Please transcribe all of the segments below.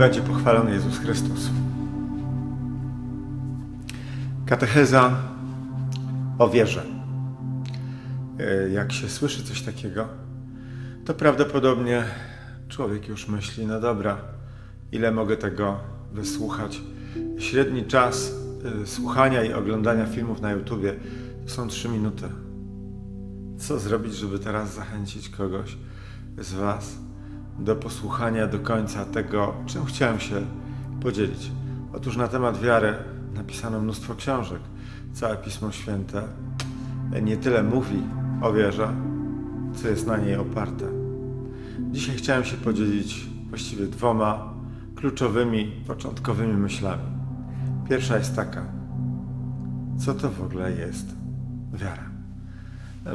będzie pochwalony Jezus Chrystus. Katecheza o wierze. E, Jak się słyszy coś takiego, to prawdopodobnie człowiek już myśli, no dobra, ile mogę tego wysłuchać. Średni czas y, słuchania i oglądania filmów na YouTubie to są 3 minuty. Co zrobić, żeby teraz zachęcić kogoś z Was do posłuchania do końca tego, czym chciałem się podzielić? Otóż na temat wiary napisano mnóstwo książek. Całe Pismo Święte nie tyle mówi o wierze, co jest na niej oparte. Dzisiaj chciałem się podzielić właściwie dwoma kluczowymi, początkowymi myślami. Pierwsza jest taka: co to w ogóle jest wiara?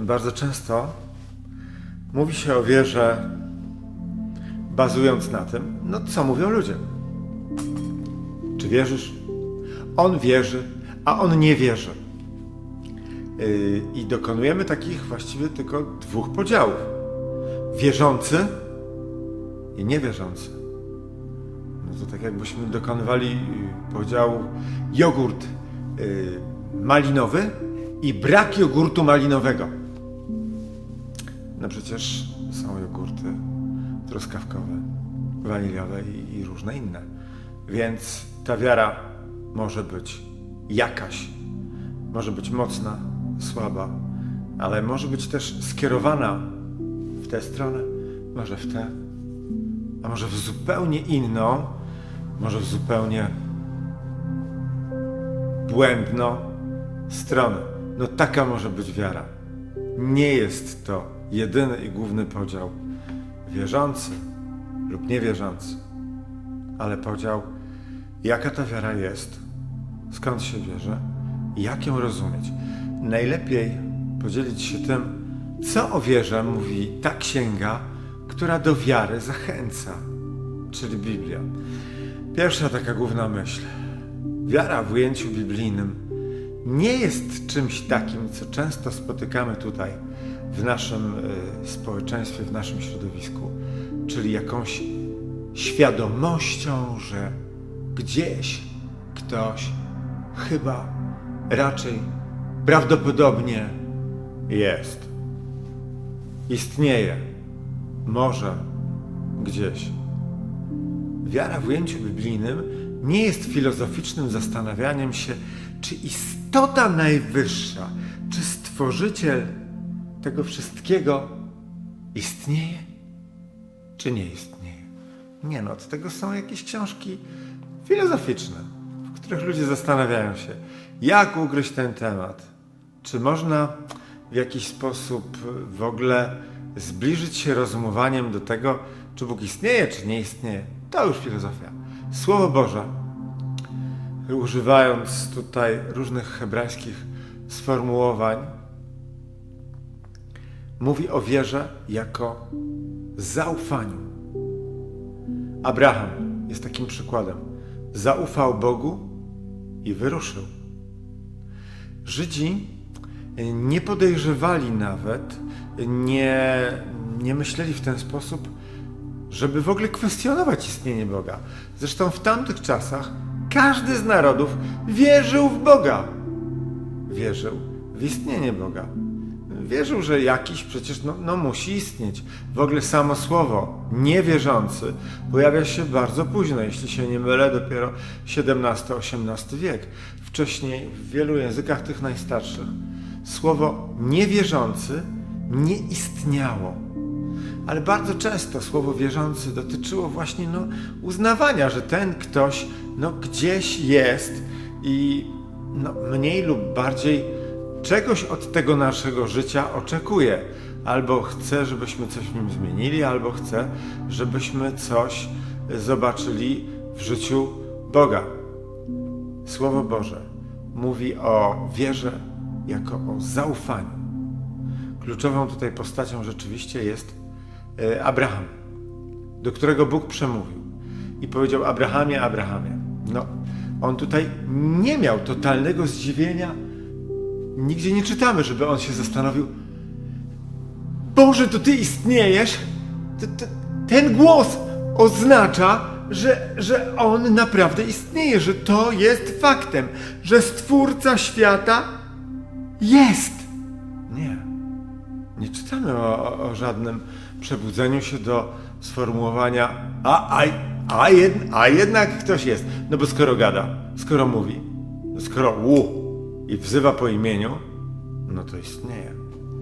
Bardzo często mówi się o wierze bazując na tym, no co mówią ludzie. Czy wierzysz? On wierzy, a on nie wierzy. Yy, I dokonujemy takich właściwie tylko dwóch podziałów: wierzący i niewierzący. No to tak jakbyśmy dokonywali y, podziału jogurt y, malinowy i brak jogurtu malinowego. No przecież są jogurty truskawkowe, waniliowe i, i różne inne. Więc ta wiara może być jakaś, może być mocna, słaba, ale może być też skierowana w tę stronę, może w tę, a może w zupełnie inną, może w zupełnie błędną stronę. No taka może być wiara. Nie jest to jedyny i główny podział wierzący lub niewierzący, ale podział, jaka ta wiara jest, skąd się bierze jak ją rozumieć. Najlepiej podzielić się tym, co o wierze mówi ta księga, która do wiary zachęca, czyli Biblia. Pierwsza taka główna myśl. Wiara w ujęciu biblijnym nie jest czymś takim, co często spotykamy tutaj w naszym y, społeczeństwie, w naszym środowisku, czyli jakąś świadomością, że gdzieś ktoś chyba raczej prawdopodobnie jest. Istnieje. Może gdzieś. Wiara w ujęciu biblijnym nie jest filozoficznym zastanawianiem się, czy istota najwyższa, czy stworzyciel tego wszystkiego istnieje, czy nie istnieje. Nie no, od tego są jakieś książki filozoficzne, w których ludzie zastanawiają się, jak ugryźć ten temat. Czy można w jakiś sposób w ogóle zbliżyć się rozumowaniem do tego, czy Bóg istnieje, czy nie istnieje. To już filozofia. Słowo Boże, używając tutaj różnych hebrajskich sformułowań, mówi o wierze jako zaufaniu. Abraham jest takim przykładem. Zaufał Bogu i wyruszył. Żydzi nie podejrzewali nawet, nie, nie myśleli w ten sposób, żeby w ogóle kwestionować istnienie Boga. Zresztą w tamtych czasach każdy z narodów wierzył w Boga. Wierzył w istnienie Boga. Wierzył, że jakiś przecież no, no musi istnieć. W ogóle samo słowo niewierzący pojawia się bardzo późno, jeśli się nie mylę, dopiero XVII-XVIII wiek. Wcześniej w wielu językach tych najstarszych słowo niewierzący nie istniało. Ale bardzo często słowo wierzący dotyczyło właśnie no, uznawania, że ten ktoś no, gdzieś jest i no, mniej lub bardziej czegoś od tego naszego życia oczekuje. Albo chce, żebyśmy coś w nim zmienili, albo chce, żebyśmy coś zobaczyli w życiu Boga. Słowo Boże mówi o wierze jako o zaufaniu. Kluczową tutaj postacią rzeczywiście jest e, Abraham, do którego Bóg przemówił i powiedział: Abrahamie, Abrahamie. No, on tutaj nie miał totalnego zdziwienia. Nigdzie nie czytamy, żeby on się zastanowił: Boże, to ty istniejesz? T- t- Ten głos oznacza, że, że On naprawdę istnieje, że to jest faktem, że Stwórca świata jest. Nie. Nie czytamy o, o, żadnym przebudzeniu się do sformułowania a, a, a, jed, a jednak ktoś jest. No bo skoro gada, skoro mówi, skoro ł i wzywa po imieniu, no to istnieje.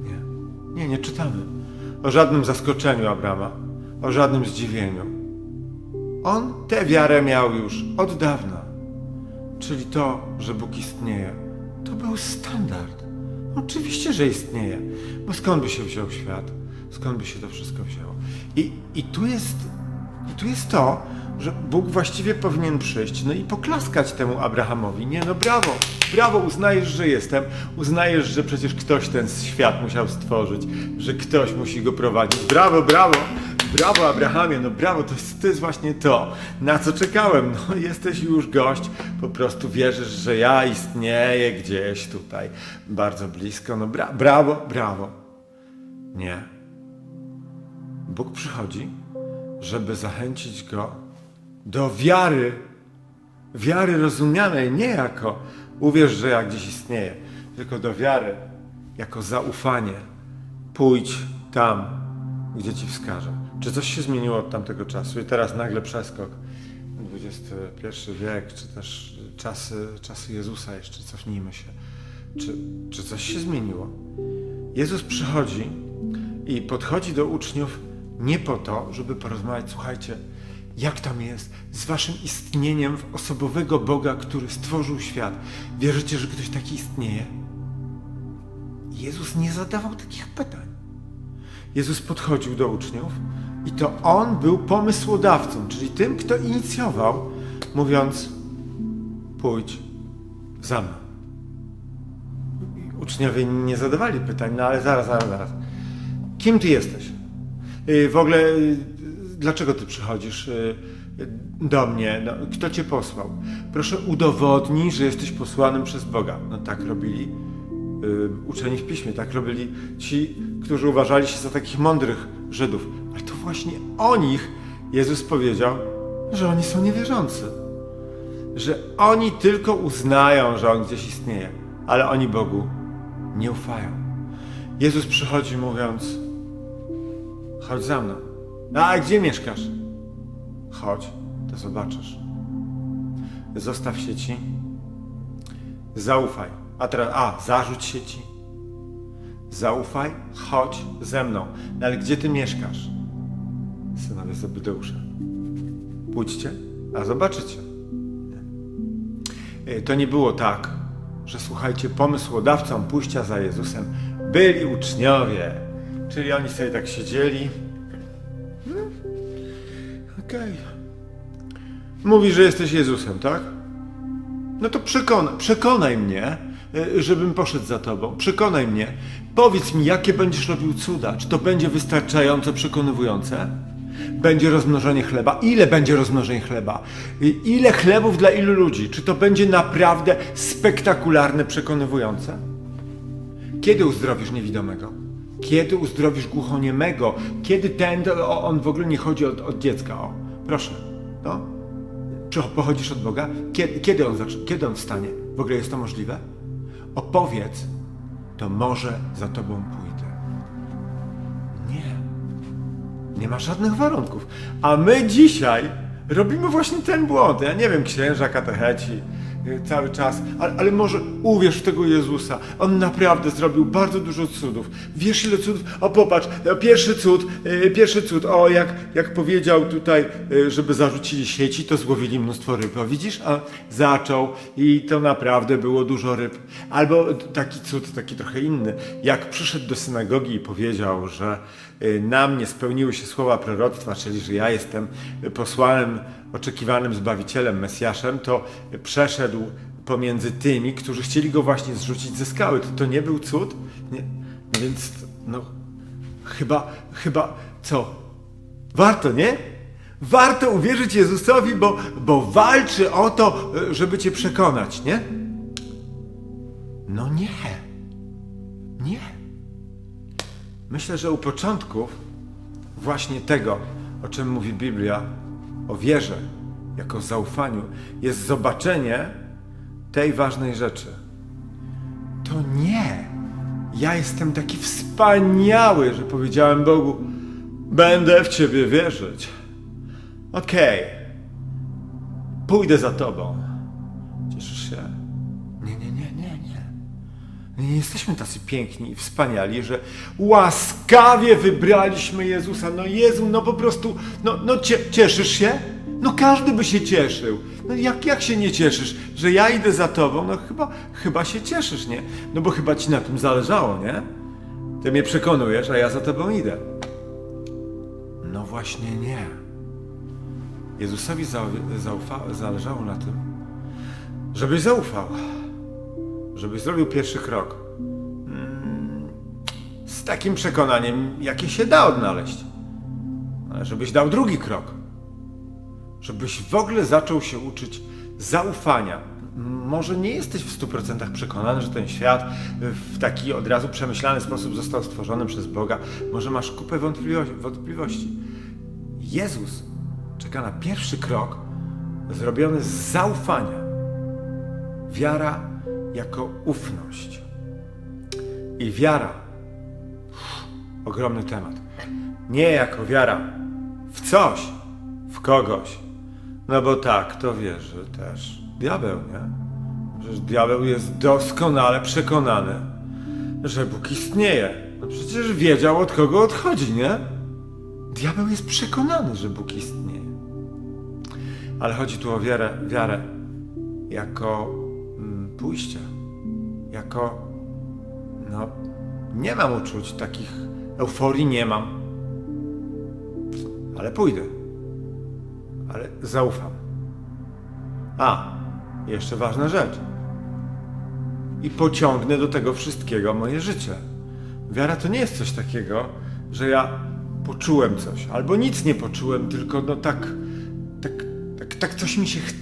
Nie, nie, nie czytamy o żadnym zaskoczeniu Abrama, o żadnym zdziwieniu. On tę wiarę miał już od dawna. Czyli to, że Bóg istnieje, to był standard. Oczywiście, że istnieje. Bo skąd by się wziął świat? Skąd by się to wszystko wzięło? I, i, tu, jest, I tu jest to, że Bóg właściwie powinien przyjść no i poklaskać temu Abrahamowi. Nie, no brawo, brawo, uznajesz, że jestem, uznajesz, że przecież ktoś ten świat musiał stworzyć, że ktoś musi go prowadzić. Brawo, brawo, brawo Abrahamie, no brawo, to jest, to jest właśnie to, na co czekałem. No jesteś już gość, po prostu wierzysz, że ja istnieję gdzieś tutaj, bardzo blisko, no bra brawo, brawo. Nie. Bóg przychodzi, żeby zachęcić go do wiary, wiary rozumianej nie jako uwierz, że ja gdzieś istnieję, tylko do wiary jako zaufanie. Pójdź tam, gdzie ci wskażę. Czy coś się zmieniło od tamtego czasu i teraz nagle przeskok XXI wiek, czy też czasy, czasy Jezusa jeszcze, cofnijmy się. Czy, czy coś się zmieniło? Jezus przychodzi i podchodzi do uczniów nie po to, żeby porozmawiać, słuchajcie, jak tam jest z waszym istnieniem w osobowego Boga, który stworzył świat. Wierzycie, że ktoś taki istnieje? Jezus nie zadawał takich pytań. Jezus podchodził do uczniów i to On był pomysłodawcą, czyli tym, kto inicjował, mówiąc pójdź za mną. Uczniowie nie zadawali pytań, no ale zaraz, zaraz, zaraz. Kim ty jesteś? Y, W ogóle, y, dlaczego ty przychodzisz y, do mnie? No, kto cię posłał? Proszę udowodnij, że jesteś posłanym przez Boga. No tak robili y, uczeni w piśmie, tak robili ci, którzy uważali się za takich mądrych Żydów. Ale to właśnie o nich Jezus powiedział, że oni są niewierzący. Że oni tylko uznają, że On gdzieś istnieje, ale oni Bogu nie ufają. Jezus przychodzi mówiąc, chodź za mną. A gdzie mieszkasz? Chodź, to zobaczysz. Zostaw sieci, zaufaj. A teraz, a, zarzuć sieci. Zaufaj, chodź ze mną. No ale gdzie ty mieszkasz? Synowie Zebedeusza. Pójdźcie, a zobaczycie. Y, To nie było tak, że słuchajcie, pomysłodawcą pójścia za Jezusem byli uczniowie. Czyli oni sobie tak siedzieli. Okej. Mówi, że jesteś Jezusem, tak? No to przekona, przekonaj mnie, y, żebym poszedł za tobą. Przekonaj mnie. Powiedz mi, jakie będziesz robił cuda. Czy to będzie wystarczająco przekonywujące? Będzie rozmnożenie chleba. Ile będzie rozmnożenie chleba? Ile chlebów dla ilu ludzi? Czy to będzie naprawdę spektakularne, przekonywujące? Kiedy uzdrowisz niewidomego? Kiedy uzdrowisz głuchoniemego? Kiedy ten, o, on w ogóle nie chodzi od, od dziecka? O, proszę, no. Czy pochodzisz od Boga? Kiedy, kiedy, on kiedy on wstanie? W ogóle jest to możliwe? Opowiedz, to może za tobą pójdę. Nie. Nie ma żadnych warunków. A my dzisiaj robimy właśnie ten błąd. Ja nie wiem, księża, katecheci, cały czas, ale, ale może uwierz w tego Jezusa. On naprawdę zrobił bardzo dużo cudów. Wiesz ile cudów? O popatrz, no, pierwszy cud, y, pierwszy cud, o jak, jak powiedział tutaj, żeby zarzucili sieci, to złowili mnóstwo ryb. O, widzisz? A zaczął i to naprawdę było dużo ryb. Albo taki cud, taki trochę inny, jak przyszedł do synagogi i powiedział, że na mnie spełniły się słowa proroctwa, czyli że ja jestem posłanym, oczekiwanym Zbawicielem, Mesjaszem, to przeszedł pomiędzy tymi, którzy chcieli go właśnie zrzucić ze skały. To, to nie był cud? Nie. Więc, no, chyba, chyba, co? Warto, nie? Warto uwierzyć Jezusowi, bo, bo walczy o to, żeby cię przekonać, nie? No nie. Nie. Myślę, że u początków właśnie tego, o czym mówi Biblia, o wierze jako zaufaniu jest zobaczenie tej ważnej rzeczy. To nie. Ja jestem taki wspaniały, że powiedziałem Bogu, będę w Ciebie wierzyć. Okej. Pójdę za Tobą. Cieszysz się? My nie jesteśmy tacy piękni i wspaniali, że łaskawie wybraliśmy Jezusa. No Jezu, no po prostu, no, no cie, cieszysz się? No każdy by się cieszył. No jak, jak się nie cieszysz, że ja idę za tobą? No chyba, chyba się cieszysz, nie? No bo chyba ci na tym zależało, nie? Ty mnie przekonujesz, a ja za tobą idę. No właśnie nie. Jezusowi zależało na tym, żebyś zaufał żebyś zrobił pierwszy krok. Mm, Z takim przekonaniem, jakie się da odnaleźć. Ale żebyś dał drugi krok. Żebyś w ogóle zaczął się uczyć zaufania. Może nie jesteś w 100% przekonany, że ten świat w taki od razu przemyślany sposób został stworzony przez Boga. Może masz kupę wątpliwości. wątpliwości. Jezus czeka na pierwszy krok zrobiony z zaufania. Wiara jako ufność. I wiara, ogromny temat, nie jako wiara w coś, w kogoś. No bo tak, to wierzy też diabeł, nie? Przecież diabeł jest doskonale przekonany, że Bóg istnieje. No przecież wiedział od kogo odchodzi, nie? Diabeł jest przekonany, że Bóg istnieje. Ale chodzi tu o wiarę, wiarę jako pójście, jako no nie mam uczuć takich euforii nie mam, ale pójdę, ale zaufam. A, jeszcze ważna rzecz. I pociągnę do tego wszystkiego moje życie. Wiara to nie jest coś takiego, że ja poczułem coś, albo nic nie poczułem, tylko no tak, tak, tak, tak coś mi się, ch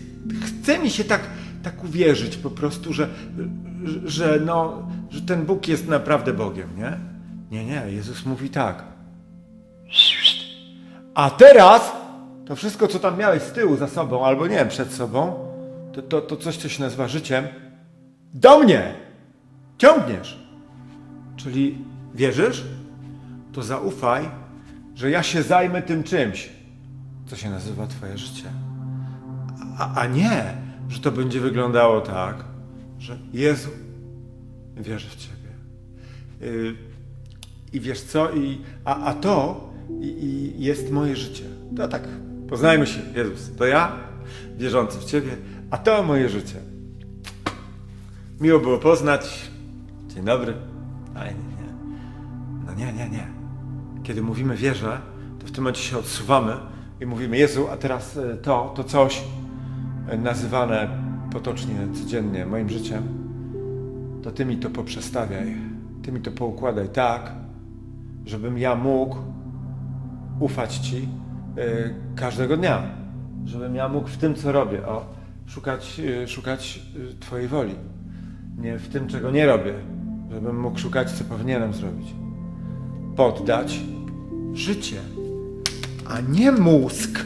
chce mi się tak, tak uwierzyć po prostu, że, że, no, że ten Bóg jest naprawdę Bogiem, nie? Nie, nie, Jezus mówi tak. A teraz to wszystko, co tam miałeś z tyłu za sobą, albo nie wiem, przed sobą, to, to, to coś, co się nazywa życiem, do mnie ciągniesz. Czyli wierzysz? To zaufaj, że ja się zajmę tym czymś, co się nazywa Twoje życie. A, a nie, że to będzie wyglądało tak, że Jezu, wierzę w Ciebie. Yy, I wiesz co? I, a, a to i, i jest moje życie. To tak, poznajmy się, Jezus. To ja, wierzący w Ciebie, a to moje życie. Miło było poznać. Dzień dobry. Ale nie, nie. No nie, nie, nie. Kiedy mówimy wierzę, to w tym momencie się odsuwamy i mówimy Jezu, a teraz e, to, to coś nazywane potocznie, codziennie moim życiem, to Ty mi to poprzestawiaj. Ty mi to poukładaj tak, żebym ja mógł ufać Ci e, każdego dnia. Żebym ja mógł w tym, co robię, o, szukać, e, szukać e, Twojej woli. Nie w tym, czego nie robię. Żebym mógł szukać, co powinienem zrobić. Poddać życie, a nie mózg,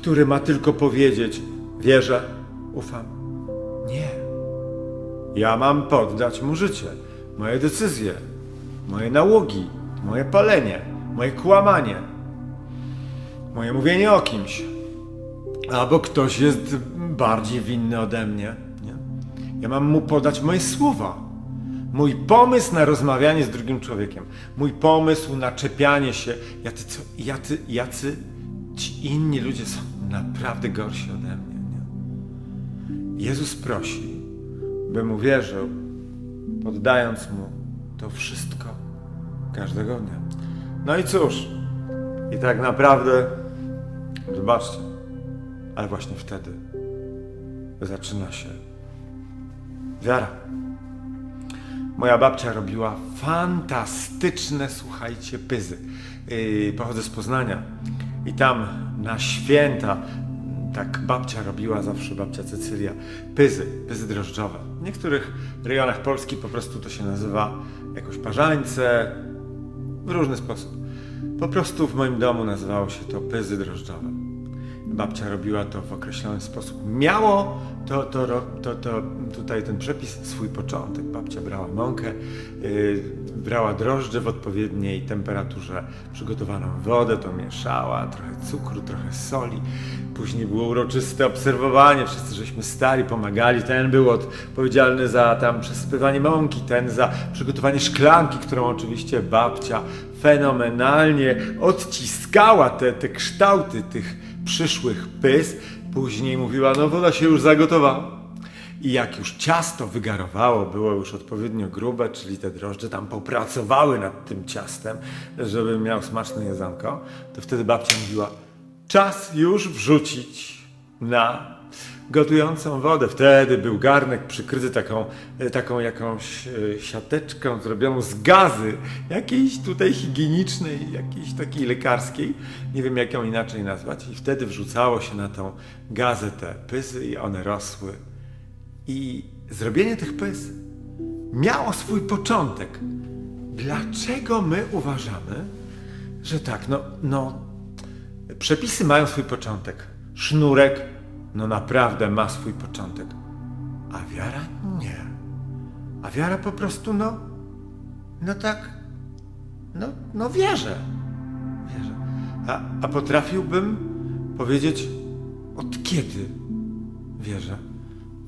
który ma tylko powiedzieć: Wierzę, ufam. Nie. Ja mam poddać mu życie, moje decyzje, moje nałogi, moje palenie, moje kłamanie, moje mówienie o kimś. Albo ktoś jest bardziej winny ode mnie. Nie? Ja mam mu podać moje słowa. Mój pomysł na rozmawianie z drugim człowiekiem. Mój pomysł na czepianie się. Jacy, jacy, jacy ci inni ludzie są naprawdę gorsi ode mnie. Nie? Jezus prosi, bym uwierzył, poddając mu to wszystko każdego dnia. No i cóż, i tak naprawdę, zobaczcie, ale właśnie wtedy zaczyna się wiara. Moja babcia robiła fantastyczne, słuchajcie, pyzy. Yy, pochodzę z Poznania i tam na święta tak babcia robiła zawsze, babcia Cecylia, pyzy, pyzy drożdżowe. W niektórych rejonach Polski po prostu to się nazywa jakoś parzańce, w różny sposób. Po prostu w moim domu nazywało się to pyzy drożdżowe. Babcia robiła to w określony sposób. Miało to, to, to, to tutaj ten przepis swój początek. Babcia brała mąkę, yy, brała drożdże w odpowiedniej temperaturze, przygotowaną wodę, to mieszała, trochę cukru, trochę soli. Później było uroczyste obserwowanie, wszyscy żeśmy stali, pomagali. Ten był odpowiedzialny za tam przesypywanie mąki, ten za przygotowanie szklanki, którą oczywiście babcia fenomenalnie odciskała te, te kształty tych przyszłych pys. Później mówiła, no woda się już zagotowała. I jak już ciasto wygarowało, było już odpowiednio grube, czyli te drożdże tam popracowały nad tym ciastem, żeby miał smaczne jedzonko, to wtedy babcia mówiła, czas już wrzucić na gotującą wodę. Wtedy był garnek przykryty taką, taką jakąś e, siateczką zrobioną z gazy, jakiejś tutaj higienicznej, jakiejś takiej lekarskiej. Nie wiem jak ją inaczej nazwać. I wtedy wrzucało się na tą gazę te pysy i one rosły. I zrobienie tych pys miało swój początek. Dlaczego my uważamy, że tak, no, no, przepisy mają swój początek. Sznurek, no naprawdę ma swój początek. A wiara nie. A wiara po prostu, no, no tak, no, no wierzę. Wierzę. A, a potrafiłbym powiedzieć, od kiedy wierzę?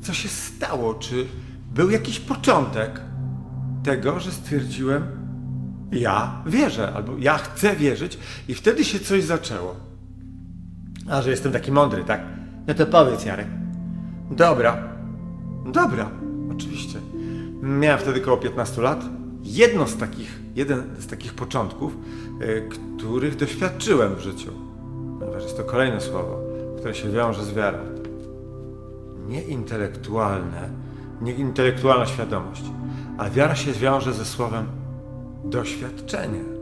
Co się stało? Czy był jakiś początek tego, że stwierdziłem, ja wierzę, albo ja chcę wierzyć, i wtedy się coś zaczęło. A że jestem taki mądry, tak? No to powiedz, Jarek. Dobra. Dobra, oczywiście. Miałem wtedy około 15 lat. Jedno z takich, jeden z takich początków, y, których doświadczyłem w życiu. Ponieważ jest to kolejne słowo, które się wiąże z wiarą nie intelektualne, nie intelektualna świadomość, ale wiara się wiąże ze słowem doświadczenie.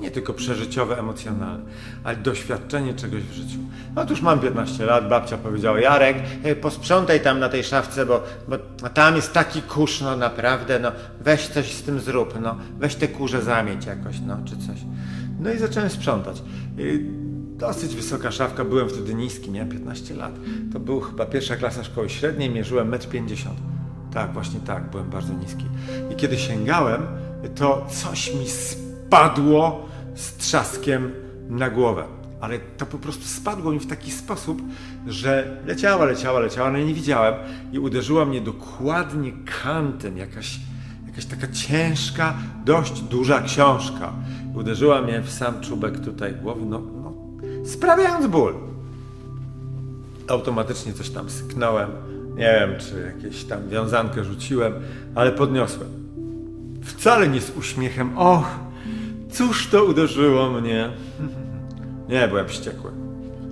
Nie tylko przeżyciowe, emocjonalne, ale doświadczenie czegoś w życiu. Otóż mam 15 lat, babcia powiedziała, Jarek, e, posprzątaj tam na tej szafce, bo, bo tam jest taki kurz, no naprawdę, no weź coś z tym zrób, no weź te kurze zamieć jakoś, no czy coś. No i zacząłem sprzątać. Y, Dosyć wysoka szafka, byłem wtedy niski, miałem 15 lat. To był chyba pierwsza klasa szkoły średniej, mierzyłem 1,50 m. Tak, właśnie tak, byłem bardzo niski. I kiedy sięgałem, to coś mi spadło z trzaskiem na głowę. Ale to po prostu spadło mi w taki sposób, że leciała, leciała, leciała, ale nie widziałem i uderzyła mnie dokładnie kantem jakaś, jakaś taka ciężka, dość duża książka. Uderzyła mnie w sam czubek tutaj głowy, no, no sprawiając ból. Automatycznie coś tam syknąłem. Nie wiem, czy jakieś tam wiązankę rzuciłem, ale podniosłem. Wcale nie z uśmiechem. Och, cóż to uderzyło mnie. Nie, byłem wściekły.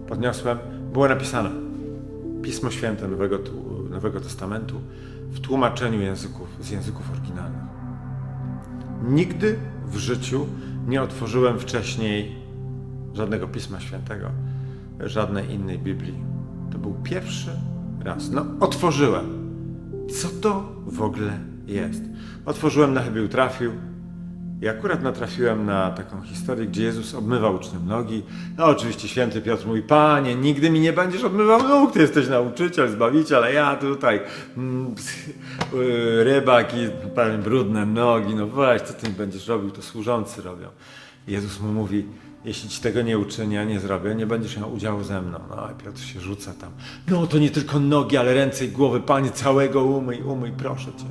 Podniosłem, było napisane Pismo Święte Nowego, Nowego Testamentu w tłumaczeniu języków, z języków oryginalnych. Nigdy w życiu nie otworzyłem wcześniej żadnego Pisma Świętego, żadnej innej Biblii. To był pierwszy raz. No, otworzyłem. Co to w ogóle jest? Otworzyłem na chybił trafił i akurat natrafiłem na taką historię, gdzie Jezus obmywał uczniom nogi. No oczywiście święty Piotr mówi, Panie, nigdy mi nie będziesz obmywał nóg, Ty jesteś nauczyciel, zbawiciel, a ja tutaj mm, y, rybak i pewnie brudne nogi, no weź, co Ty będziesz robił, to służący robią. Jezus mu mówi, jeśli ci tego nie uczynię, nie zrobię, nie będziesz miał udziału ze mną. No a Piotr się rzuca tam. No to nie tylko nogi, ale ręce i głowy, Panie, całego umyj, umyj, proszę Cię,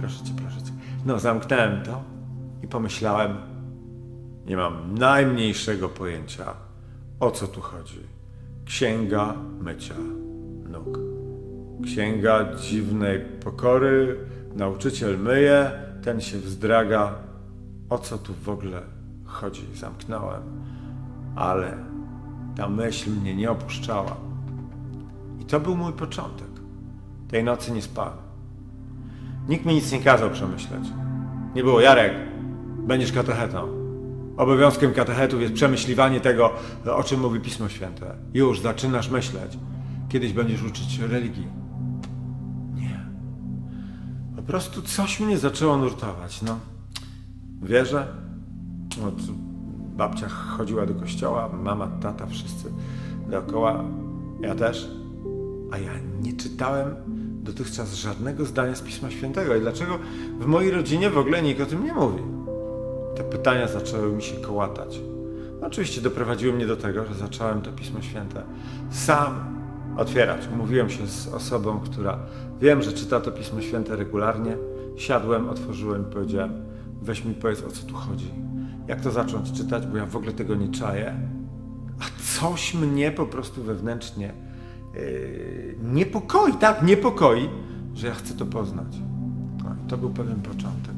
proszę Cię, proszę Cię. No zamknąłem to i pomyślałem, nie mam najmniejszego pojęcia, o co tu chodzi. Księga mycia nóg. Księga dziwnej pokory, nauczyciel myje, ten się wzdraga. O co tu w ogóle chodzi? Zamknąłem, ale ta myśl mnie nie opuszczała. I to był mój początek. Tej nocy nie spałem. Nikt mi nic nie kazał przemyśleć. Nie było, Jarek, będziesz katechetą. Obowiązkiem katechetów jest przemyśliwanie tego, o czym mówi Pismo Święte. Już zaczynasz myśleć. Kiedyś będziesz uczyć religii. Nie. Po prostu coś mnie zaczęło nurtować. No, wierzę. C- babcia chodziła do kościoła, mama, tata, wszyscy dookoła, ja też. A ja nie czytałem dotychczas żadnego zdania z Pisma Świętego. I dlaczego w mojej rodzinie w ogóle nikt o tym nie mówi? Te pytania zaczęły mi się kołatać. Oczywiście doprowadziły mnie do tego, że zacząłem to Pismo Święte sam otwierać. Umówiłem się z osobą, która wiem, że czyta to Pismo Święte regularnie. Siadłem, otworzyłem i powiedziałem, weź mi powiedz o co tu chodzi. Jak to zacząć czytać, bo ja w ogóle tego nie czaję. A coś mnie po prostu wewnętrznie yy, niepokoi, tak, niepokoi, że ja chcę to poznać. No, to był pewien początek.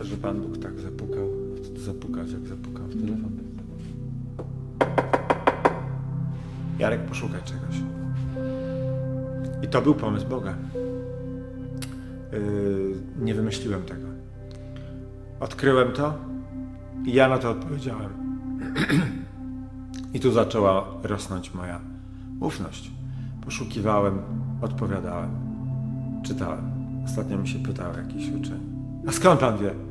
Myślę, że Pan Bóg tak zapukał, zapukać jak zapukał w telefon. Jarek, poszukaj czegoś. I to był pomysł Boga. Yy, nie wymyśliłem tego. Odkryłem to i ja na to odpowiedziałem. I tu zaczęła rosnąć moja ufność. Poszukiwałem, odpowiadałem, czytałem. Ostatnio mi się pytał jakiś uczeń. A skąd pan wie?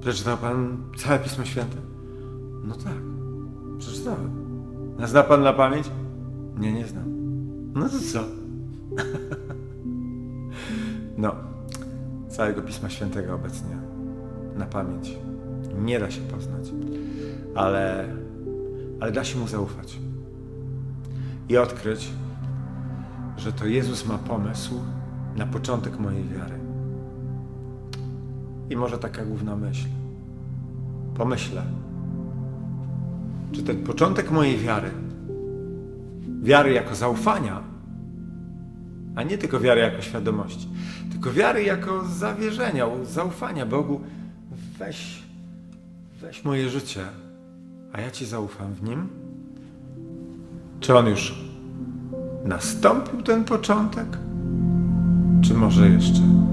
Przeczytał pan całe Pismo Święte? No tak, przeczytałem. A zna pan na pamięć? Nie, nie znam. No to co? no, całego Pisma Świętego obecnie na pamięć nie da się poznać, ale, ale da się mu zaufać i odkryć, że to Jezus ma pomysł na początek mojej wiary. I może taka główna myśl. Pomyślę, czy ten początek mojej wiary, wiary jako zaufania, a nie tylko wiary jako świadomości, tylko wiary jako zawierzenia, zaufania Bogu, weź, weź moje życie, a ja Ci zaufam w nim. Czy on już nastąpił ten początek? Czy może jeszcze